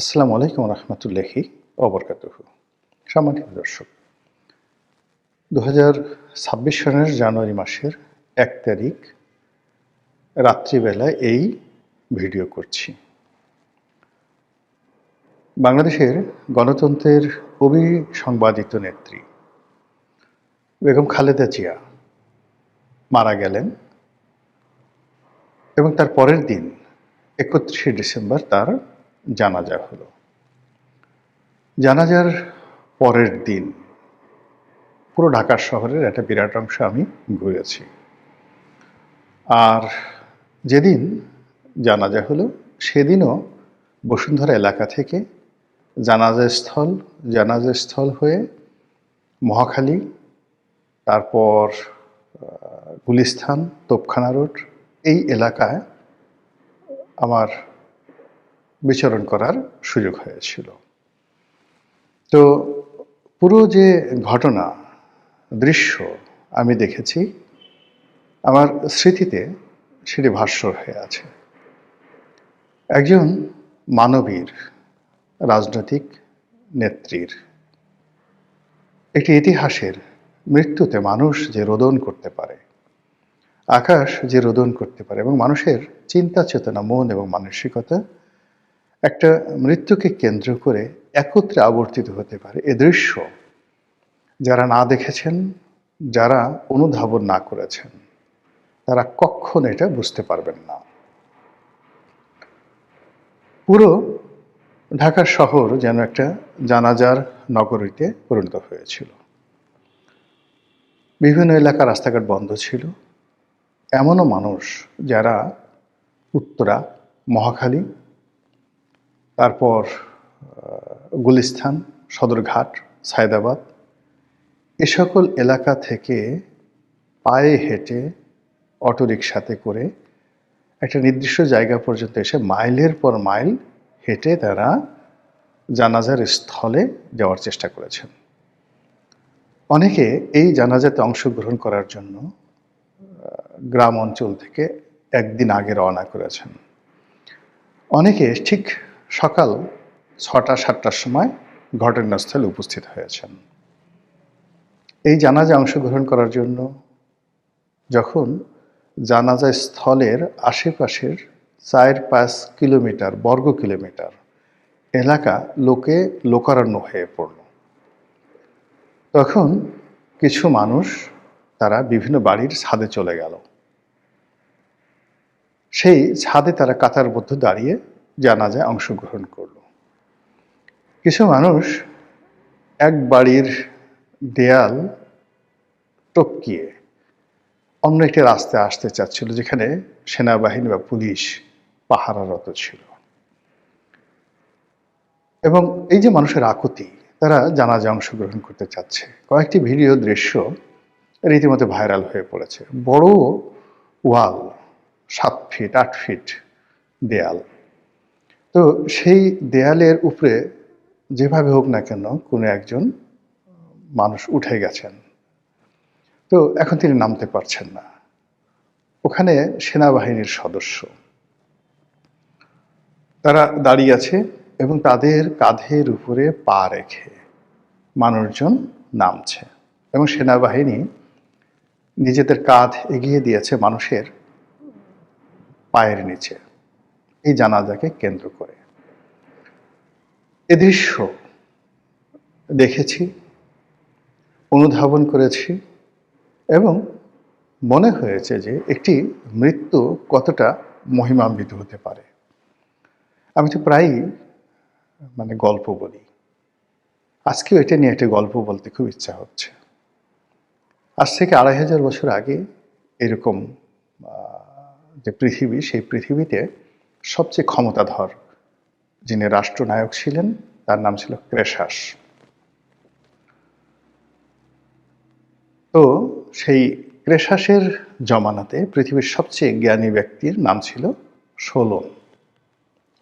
আসসালামু আলাইকুম রহমতুল্লাহি অবরকাতুহ সম্মানিত দর্শক দু ছাব্বিশ সনের জানুয়ারি মাসের এক তারিখ রাত্রিবেলা এই ভিডিও করছি। বাংলাদেশের গণতন্ত্রের অবিসংবাদিত নেত্রী বেগম খালেদা জিয়া মারা গেলেন এবং তার পরের দিন একত্রিশে ডিসেম্বর তার জানাজা হলো। জানাজার পরের দিন পুরো ঢাকা শহরের একটা বিরাট অংশ আমি ঘুরেছি। আর যেদিন জানাজা হলো, সেদিনও বসুন্ধরা এলাকা থেকে জানাজা স্থল জানাজা স্থল হয়ে মহাখালী, তারপর গুলিস্থান, তোপখানা রোড, এই এলাকায় আমার বিচরণ করার সুযোগ হয়েছিল। তো পুরো যে ঘটনা, দৃশ্য আমি দেখেছি, আমার স্মৃতিতে সেটি ভাস্বর হয়ে আছে। একজন মানবীর রাজনৈতিক নেত্রীর একটি ইতিহাসের মৃত্যুতে মানুষ যে রোদন করতে পারে, আকাশ যে রোদন করতে পারে এবং মানুষের চিন্তা চেতনা মন এবং মানসিকতা একটা মৃত্যুকে কেন্দ্র করে একত্রে আবর্তিত হতে পারে এ দৃশ্য। যারা না দেখেছেন, যারা অনুধাবন না করেছেন, তারা কখন এটা বুঝতে পারবেন না। পুরো ঢাকার শহর যেন একটা জানাজার নগরীতে পরিণত হয়েছিল। বিভিন্ন এলাকা রাস্তাঘাট বন্ধ ছিল। এমনও মানুষ যারা উত্তরা, মহাখালী তারপর গুলিস্থান সদরঘাট, সায়দাবাদ, এ সকল এলাকা থেকে পায়ে হেঁটে অটোরিকশাতে করে একটা নির্দিষ্ট জায়গা পর্যন্ত এসে মাইলের পর মাইল হেঁটে তারা জানাজার স্থলে যাওয়ার চেষ্টা করেছেন। অনেকে এই জানাজাতে অংশগ্রহণ করার জন্য গ্রাম অঞ্চল থেকে একদিন আগে রওনা করেছেন। অনেকে ঠিক সকাল ছটা, সাতটার সময় ঘটনাস্থলে উপস্থিত হয়েছেন। এই জানাজা অংশগ্রহণ করার জন্য যখন জানাজা স্থলের আশেপাশের চার পাঁচ কিলোমিটার, বর্গ কিলোমিটার এলাকা লোকে লোকারণ্য হয়ে পড়ল। তখন কিছু মানুষ তারা বিভিন্ন বাড়ির ছাদে চলে গেল। সেই ছাদে তারা কাতার মধ্যে দাঁড়িয়ে জানাজায় অংশগ্রহণ করল। কিছু মানুষ এক বাড়ির দেয়াল টপকিয়ে অন্য একটি রাস্তায় আসতে চাচ্ছিল, যেখানে সেনাবাহিনী বা পুলিশ পাহারারত ছিল। এবং এই যে মানুষের আকুতি, তারা জানাজা অংশগ্রহণ করতে চাচ্ছে। কয়েকটি ভিডিও দৃশ্য রীতিমতো ভাইরাল হয়ে পড়েছে। বড় ওয়াল, সাত ফিট, আট ফিট দেয়াল। তো সেই দেয়ালের উপরে যেভাবে হোক না কেন কোনো একজন মানুষ উঠে গেছেন। তো এখন তিনি নামতে পারছেন না। ওখানে সেনাবাহিনীর সদস্য। তারা দাঁড়িয়ে আছে এবং তাদের কাঁধের উপরে পা রেখে মানুষজন নামছে এবং সেনাবাহিনী নিজেদের কাঁধ এগিয়ে দিয়েছে মানুষের পায়ের নিচে। এই জানাজাকে কেন্দ্র করে। এ দৃশ্য দেখেছি, অনুধাবন করেছি এবং মনে হয়েছে যে একটি মৃত্যু কতটা মহিমান্বিত হতে পারে। আমি তো প্রায়ই মানে গল্প বলি। আজকেও এটা নিয়ে একটা গল্প বলতে খুব ইচ্ছা হচ্ছে। আজ থেকে আড়াই হাজার বছর আগে এরকম যে পৃথিবী, সেই পৃথিবীতে সবচেয়ে ক্ষমতাধর, যিনি রাষ্ট্রনায়ক ছিলেন, তার নাম ছিল ক্রেশাস। তো সেই ক্রেশাসের জমানাতে পৃথিবীর সবচেয়ে জ্ঞানী ব্যক্তির নাম ছিল সোলন,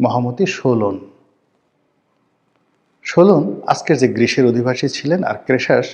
মহামতি সোলন। সোলন আজকের যে গ্রীসের অধিবাসী ছিলেন আর ক্রেশাস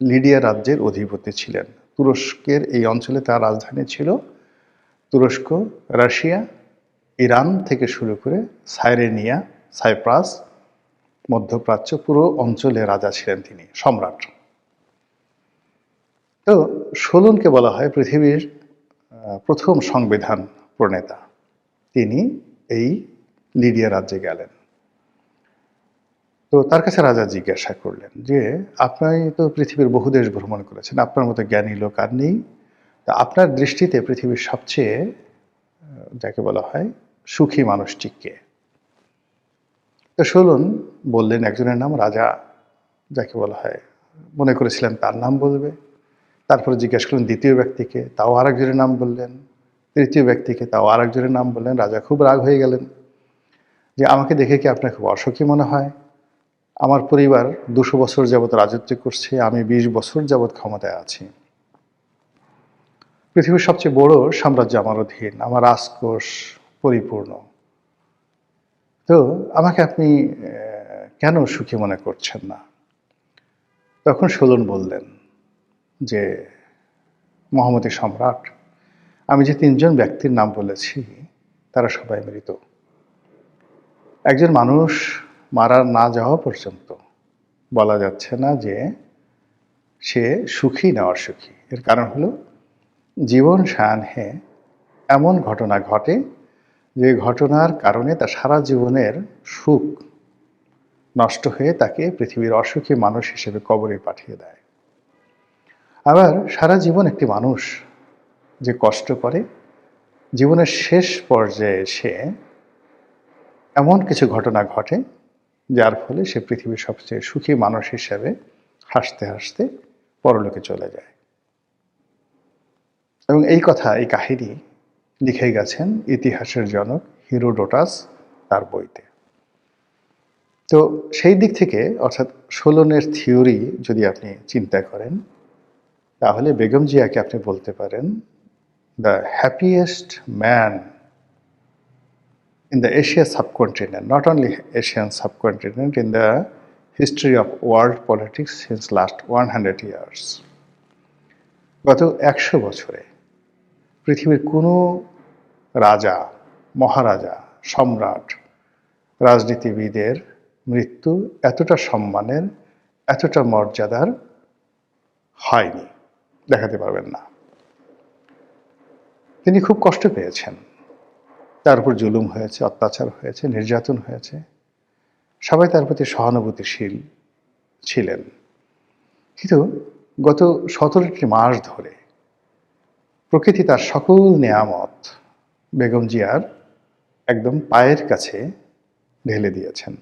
লিডিয়া রাজ্যের অধিপতি ছিলেন। তুরস্কের এই অঞ্চলে তার রাজধানী ছিল তুরস্ক, রাশিয়া ইরান থেকে শুরু করে সাইরেনিয়া, সাইপ্রাস, মধ্যপ্রাচ্য, পুরো অঞ্চলে রাজা ছিলেন তিনি, সম্রাট। তো সোলনকে বলা হয় পৃথিবীর প্রথম সংবিধান প্রণেতা। তিনি এই লিডিয়া রাজ্যে গেলেন। তো তার কাছে রাজা জিজ্ঞাসা করলেন যে আপনি তো পৃথিবীর বহু দেশ ভ্রমণ করেছেন, আপনার মতো জ্ঞানী লোক আর নেই। তা আপনার দৃষ্টিতে পৃথিবীর সবচেয়ে যাকে বলা হয় সুখী মানুষটি কে তো সোলন বললেন একজনের নাম রাজা, যাকে বলা হয়। মনে করেছিলেন তার নাম বলবে। তারপরে জিজ্ঞেস করলেন দ্বিতীয় ব্যক্তিকে, তাও আরেকজনের নাম বললেন। তৃতীয় ব্যক্তিকে, তাও আরেকজনের নাম বললেন। রাজা খুব রাগ হয়ে গেলেন। যে আমাকে দেখে কি আপনার খুব অসুখী মনে হয়? আমার পরিবার দুশো বছর যাবৎ রাজত্ব করছে, আমি বিশ বছর যাবৎ ক্ষমতায় আছি। পৃথিবীর সবচেয়ে বড় সাম্রাজ্য আমার অধীন। আমার রাজকোষ পরিপূর্ণ। তো আমাকে আপনি কেন সুখী মনে করছেন না? তখন সোলন বললেন যে, মহামতি সম্রাট, আমি যে তিনজন ব্যক্তির নাম বলেছি, তারা সবাই মৃত। একজন মানুষ মারা না যাওয়া পর্যন্ত বলা যাচ্ছে না যে, সে সুখী না অসুখী। এর কারণ হলো, জীবন সায়াহ্নে এমন ঘটনা ঘটে যে ঘটনার কারণে তার সারা জীবনের সুখ নষ্ট হয়ে তাকে পৃথিবীর অসুখী মানুষ হিসেবে কবরে পাঠিয়ে দেয়। আবার সারা জীবন একটি মানুষ যে কষ্ট করে, জীবনের শেষ পর্যায়ে সে এমন কিছু ঘটনা ঘটে, যার ফলে সে পৃথিবীর সবচেয়ে সুখী মানুষ হিসেবে হাসতে হাসতে পরলোকে চলে যায়। এবং এই কথা, এই কাহিনী লিখে গেছেন ইতিহাসের জনক হিরোডোটাস তার বইতে তো সেই দিক থেকে অর্থাৎ সোলনের থিওরি যদি আপনি চিন্তা করেন তাহলে বেগম জিয়াকে আপনি বলতে পারেন the happiest man in the Asia subcontinent, not only Asian subcontinent, in the history of world politics since last 100 years. গত একশো বছরে পৃথিবীর কোনো রাজা, মহারাজা, সম্রাট, রাজনীতিবিদের মৃত্যু এতটা সম্মানের, এতটা মর্যাদার হয়নি। দেখাতে পারবেন না। তিনি খুব কষ্ট পেয়েছেন। তার উপর জুলুম হয়েছে, অত্যাচার হয়েছে, নির্যাতন হয়েছে। সবাই তার প্রতি সহানুভূতিশীল ছিলেন। কিন্তু গত সতেরোটি মাস ধরে প্রকৃতি তার সকল নেয়ামত, বেগম জিয়ার একদম পায়ের কাছে ঢেলে দিয়েছেন।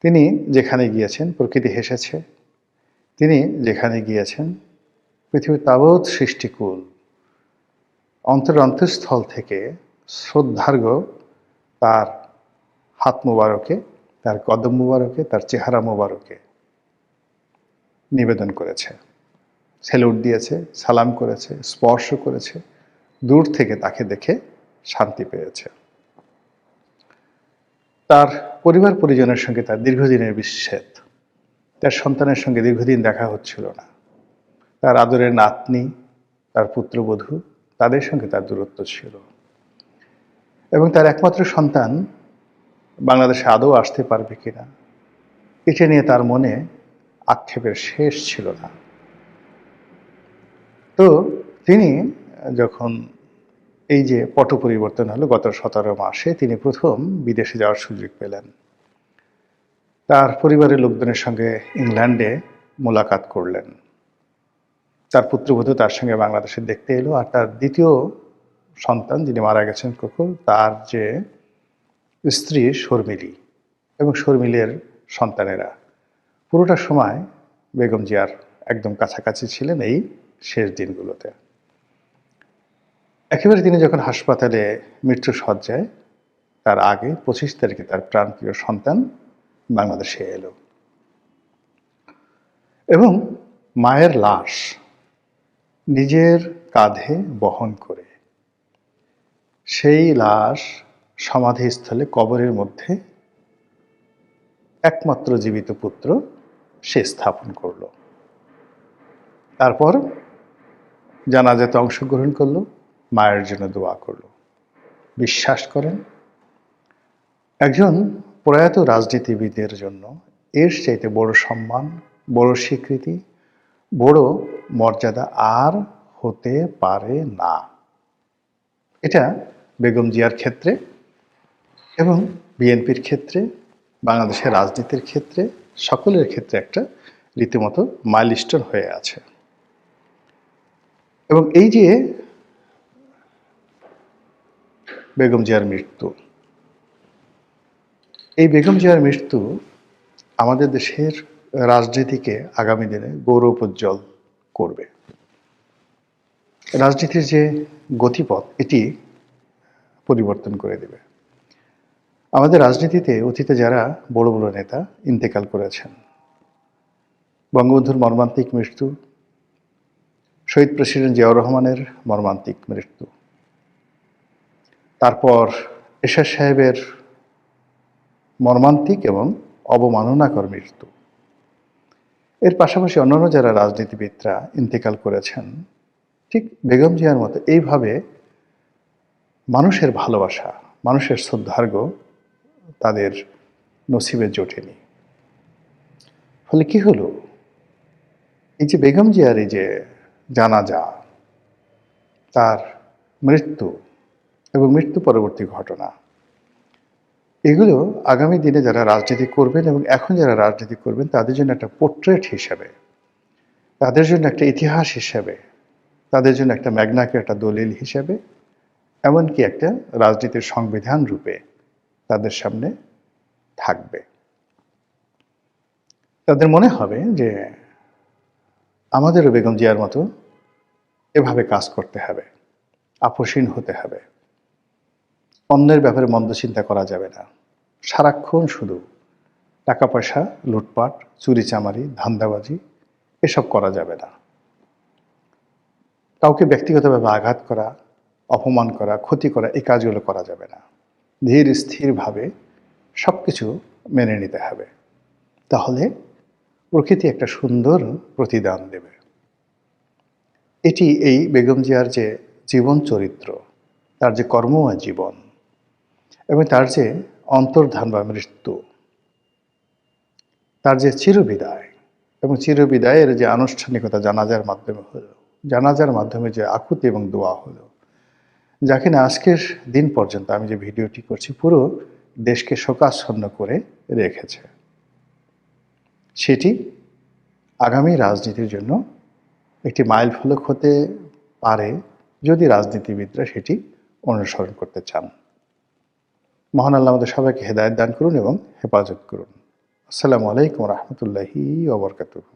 তিনি যেখানে গিয়েছেন, প্রকৃতি হেসেছে। তিনি যেখানে গিয়েছেন, পৃথিবীর তাবৎ সৃষ্টিকুল অন্তর অন্তঃস্থল থেকে শ্রদ্ধার্ঘ তার হাত মুবারকে, তার কদম মুবারকে, তার চেহারা মুবারকে নিবেদন করেছে। স্যালুট দিয়েছে, সালাম করেছে, স্পর্শ করেছে, দূর থেকে তাকে দেখে শান্তি পেয়েছে। তার পরিবার পরিজনের সঙ্গে তার দীর্ঘদিনের বিচ্ছেদ। তার সন্তানের সঙ্গে দীর্ঘদিন দেখা হচ্ছিল না। তার আদরের নাতনি, তার পুত্রবধূ, তাদের সঙ্গে তার দূরত্ব ছিল। এবং তার একমাত্র সন্তান বাংলাদেশে আদৌ আসতে পারবে কিনা, এটা নিয়ে তার মনে আক্ষেপের শেষ ছিল না। তো তিনি যখন এই যে পট পরিবর্তন হলো গত সতেরো মাসে, তিনি প্রথম বিদেশে যাওয়ার সুযোগ পেলেন। তার পরিবারের লোকজনের সঙ্গে ইংল্যান্ডে মোলাকাত করলেন। তার পুত্রবধূ তার সঙ্গে বাংলাদেশে দেখতে এলো আর তার দ্বিতীয় সন্তান যিনি মারা গেছেন কোকো, তার যে স্ত্রী শর্মিলি এবং শর্মিলের সন্তানেরা। পুরোটা সময় বেগম জিয়ার একদম কাছাকাছি ছিলেন এই শেষ দিনগুলোতে। একেবারে তিনি যখন হাসপাতালে মৃত্যু সজ্জায় তার আগে পঁচিশ তারিখে তার প্রাণপ্রিয় সন্তান বাংলাদেশে এলো। এবং মায়ের লাশ নিজের কাঁধে বহন করে সেই লাশ সমাধিস্থলে কবরের মধ্যে একমাত্র জীবিত পুত্র সে স্থাপন করল। তারপর জানাজাতে অংশগ্রহণ করল, মায়ের জন্য দোয়া করল। বিশ্বাস করেন, একজন প্রয়াত রাজনীতিবিদের জন্য এর চাইতে বড় সম্মান, বড় স্বীকৃতি, বড় মর্যাদা আর হতে পারে না। এটা বেগম জিয়ার ক্ষেত্রে এবং বিএনপির ক্ষেত্রে, বাংলাদেশের রাজনীতির ক্ষেত্রে, সকলের ক্ষেত্রে একটা রীতিমতো মাইলস্টোন হয়ে আছে। এবং এই যে বেগম জিয়ার মৃত্যু, এই বেগম জিয়ার মৃত্যু আমাদের দেশের রাজনীতিকে আগামী দিনে গৌরবোজ্জ্বল করবে। রাজনীতির যে গতিপথ, এটি পরিবর্তন করে দেবে। আমাদের রাজনীতিতে অতীতে যারা বড় বড় নেতা ইন্তেকাল করেছেন, বঙ্গবন্ধুর মর্মান্তিক মৃত্যু শহীদ প্রেসিডেন্ট জিয়াউর রহমানের মর্মান্তিক মৃত্যু। তারপর এশার সাহেবের মর্মান্তিক এবং অবমাননাকর মৃত্যু। এর পাশাপাশি অন্যান্য যারা রাজনীতিবিদরা ইন্তেকাল করেছেন, ঠিক বেগম জিয়ার মতো এইভাবে মানুষের ভালোবাসা, মানুষের শ্রদ্ধার্ঘ তাদের নসিবে জোটেনি। ফলে কি হলো? এই যে বেগম জিয়ার এই যে জানাজা তার মৃত্যু এবং মৃত্যু পরবর্তী ঘটনা। এগুলো আগামী দিনে যারা রাজনীতি করবেন এবং এখন যারা রাজনীতি করবেন, তাদের জন্য একটা পোর্ট্রেট হিসাবে, তাদের জন্য একটা ইতিহাস হিসাবে, তাদের জন্য একটা ম্যাগনাকে একটা দলিল হিসাবে, এমনকি একটা রাজনীতির সংবিধান রূপে তাদের সামনে থাকবে। তাদের মনে হবে যে আমাদেরও বেগম জিয়ার মতো এভাবে কাজ করতে হবে আপসীন হতে হবে। অন্যের ব্যাপারে মন্দ চিন্তা করা যাবে না। সারাক্ষণ শুধু টাকা পয়সা লুটপাট চুরি চামারি ধান্দাবাজি, এসব করা যাবে না। কাউকে ব্যক্তিগতভাবে আঘাত করা, অপমান করা, ক্ষতি করা, এই কাজগুলো করা যাবে না। ধীর, স্থিরভাবে সব কিছু মেনে নিতে হবে। তাহলে প্রকৃতি একটা সুন্দর প্রতিদান দেবে। এটি এই বেগম জিয়ার যে জীবন চরিত্র, তার যে কর্মময় জীবন এবং তার যে অন্তর্ধান বা মৃত্যু, তার যে চিরবিদায় এবং চিরবিদায়ের যে আনুষ্ঠানিকতা জানাজার মাধ্যমে হলো, জানাজার মাধ্যমে যে আকুতি এবং দোয়া হলো, যা কিনা আজকের দিন পর্যন্ত আমি যে ভিডিওটি করছি, পুরো দেশকে শোকাচ্ছন্ন করে রেখেছে। সেটি আগামী রাজনীতির জন্য একটি মাইল ফলক হতে পারে যদি রাজনীতিবিদরা সেটি অনুসরণ করতে চান। মহান আল্লাহ আমাদের সবাইকে হেদায়ত দান করুন এবং হেফাজত করুন। আসসালামু আলাইকুম রহমতুল্লাহি ওবরকাতুহ